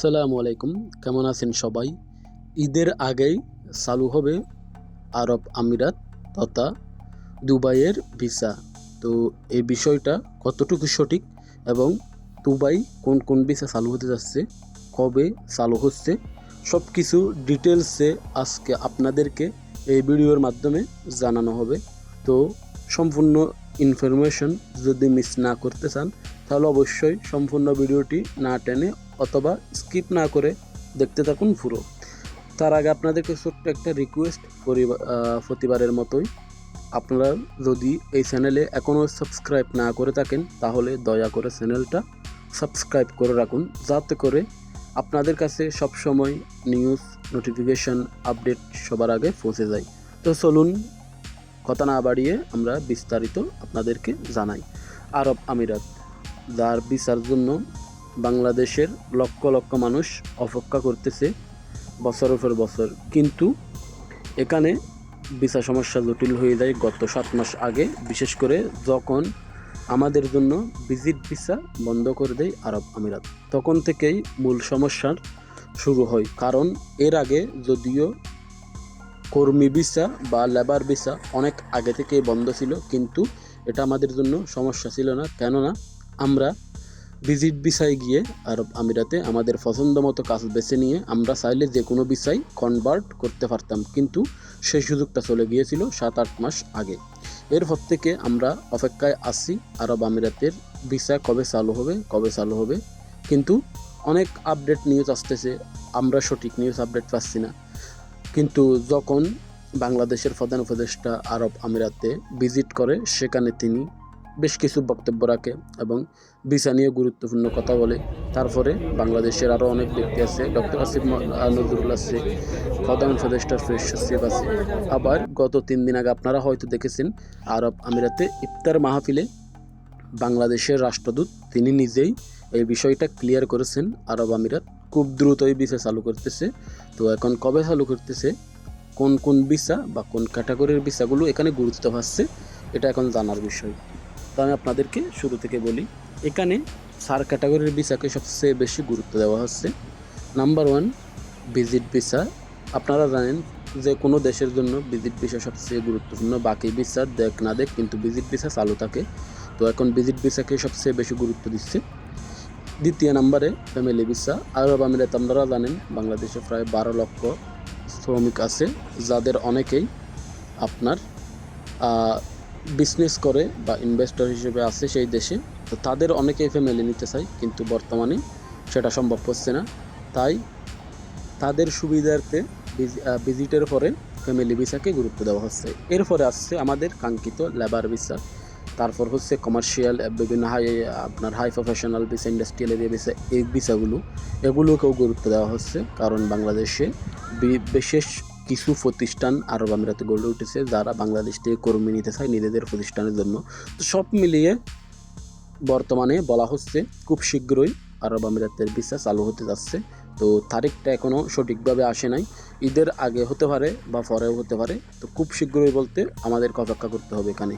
সালামু আলাইকুম, কেমন আছেন সবাই? ঈদের আগেই চালু হবে আরব আমিরাত তথা দুবাইয়ের ভিসা। তো এই বিষয়টা কতটুকু সঠিক এবং দুবাই কোন কোন ভিসা চালু হতে যাচ্ছে, কবে চালু হচ্ছে সব কিছু ডিটেলসে আজকে আপনাদেরকে এই ভিডিওর মাধ্যমে জানানো হবে। তো সম্পূর্ণ ইনফরমেশন যদি মিস না করতে চান তাহলে অবশ্যই সম্পূর্ণ ভিডিওটি না টেনে অথবা স্কিপ না করে দেখতে থাকুন পুরো। তার আগে আপনাদেরকে ছোট্ট একটা রিকোয়েস্ট প্রতিবারের মতোই। আপনারা যদি এই চ্যানেলে এখনও সাবস্ক্রাইব না করে থাকেন, তাহলে দয়া করে চ্যানেলটা সাবস্ক্রাইব করে রাখুন। যাতে করে আপনাদের কাছে সব সময় নিউজ নোটিফিকেশন আপডেট সবার আগে পৌঁছে যায়। তো চলুন, কথা না বাড়িয়ে আমরা বিস্তারিত আপনাদেরকে জানাই। আরব আমিরাত। যার ভিসার জন্য বাংলাদেশের লক্ষ লক্ষ মানুষ অপেক্ষা করতেছে বছরের পর বছর। কিন্তু এখানে ভিসা সমস্যা জটিল হয়ে যায় গত সাত মাস আগে, বিশেষ করে যখন আমাদের জন্য ভিজিট ভিসা বন্ধ করে দেয় আরব আমিরাত। তখন থেকেই মূল সমস্যার শুরু হয়। কারণ এর আগে যদিও কর্মী ভিসা বা লেবার ভিসা অনেক আগে থেকেই বন্ধ ছিল, কিন্তু এটা আমাদের জন্য সমস্যা ছিল না। কেননা আমরা ভিজিট ভিসায় গিয়ে আরব আমিরাতে আমাদের পছন্দ মতো কাজ বেছে নিয়ে আমরা চাইলে যে কোনো ভিসায় কনভার্ট করতে পারতাম। কিন্তু সেই সুযোগটা চলে গিয়েছিল সাত আট মাস আগে। এরপর থেকে আমরা অপেক্ষায় আছি আরব আমিরাতের ভিসা কবে চালু হবে, কবে চালু হবে। কিন্তু অনেক আপডেট নিউজ আসতেছে, আমরা সঠিক নিউজ আপডেট পাচ্ছি না। কিন্তু যখন বাংলাদেশের প্রধান উপদেষ্টা আরব আমিরাতে ভিজিট করে, সেখানে তিনি বেশ কিছু বক্তব্য রাখে এবং ভিসা নিয়ে গুরুত্বপূর্ণ কথা বলে। তারপরে বাংলাদেশের আরও অনেক ব্যক্তি আছে ডক্টর আসিফ ম- আহ, নজরুল আছে প্রধান উপদেষ্টার ফ্রেশ সচিব আছে। আবার গত তিন দিন আগে আপনারা হয়তো দেখেছেন আরব আমিরাতে ইফতার মাহফিলে বাংলাদেশের রাষ্ট্রদূত তিনি নিজেই এই বিষয়টা ক্লিয়ার করেছেন আরব আমিরাত খুব দ্রুতই ভিসা চালু করতেছে। তো এখন কবে চালু করতেছে কোন কোন ভিসা বা কোন ক্যাটাগরির ভিসাগুলো এখানে গুরুত্ব পাচ্ছে এটা এখন জানার বিষয়। তো আমি আপনাদেরকে শুরু থেকে বলি। এখানে সার ক্যাটাগরির ভিসাকে সবচেয়ে বেশি গুরুত্ব দেওয়া হচ্ছে। Number one, visit visa. আপনারা জানেন যে কোনো দেশের জন্য ভিজিট ভিসা সবচেয়ে গুরুত্বপূর্ণ। বাকি ভিসা দেখ না দেখ, কিন্তু ভিজিট ভিসা চালু থাকে। তো এখন ভিজিট ভিসাকে সবচেয়ে বেশি গুরুত্ব দিচ্ছে। দ্বিতীয় নম্বরে, ফ্যামিলি ভিসা। আরব আমিরাত, আপনারা জানেন বাংলাদেশে প্রায় বারো লক্ষ শ্রমিক আছে, যাদের অনেকেই আপনার বিজনেস করে বা ইনভেস্টর হিসেবে আছে সেই দেশে, তো তাদের অনেকেই ফ্যামিলি নিতে চায়, কিন্তু বর্তমানে সেটা সম্ভব হচ্ছে না। তাই তাদের সুবিধার্থে ভিজিটের পরে ফ্যামিলি ভিসাকে গুরুত্ব দেওয়া হচ্ছে। এরপরে আসছে আমাদের কাঙ্ক্ষিত লেবার ভিসা তারপর হচ্ছে কমার্শিয়াল বিভিন্ন হাই আপনার high professional visa industrial area visa এই ভিসাগুলো এগুলোকেও গুরুত্ব দেওয়া হচ্ছে। কারণ বাংলাদেশে বিশেষ কিছু প্রতিষ্ঠান আরব আমিরাতে গড়ে উঠেছে যারা বাংলাদেশ থেকে কর্মী নিতে চায় নিজেদের প্রতিষ্ঠানের জন্য। তো সব মিলিয়ে বর্তমানে বলা হচ্ছে খুব শীঘ্রই আরব আমিরাতের ভিসা চালু হতে যাচ্ছে। তো তারিখটা এখনও সঠিকভাবে আসে নাই। ঈদের আগে হতে পারে বা পরেও হতে পারে। তো খুব শীঘ্রই বলতে আমাদেরকে অপেক্ষা করতে হবে এখানে।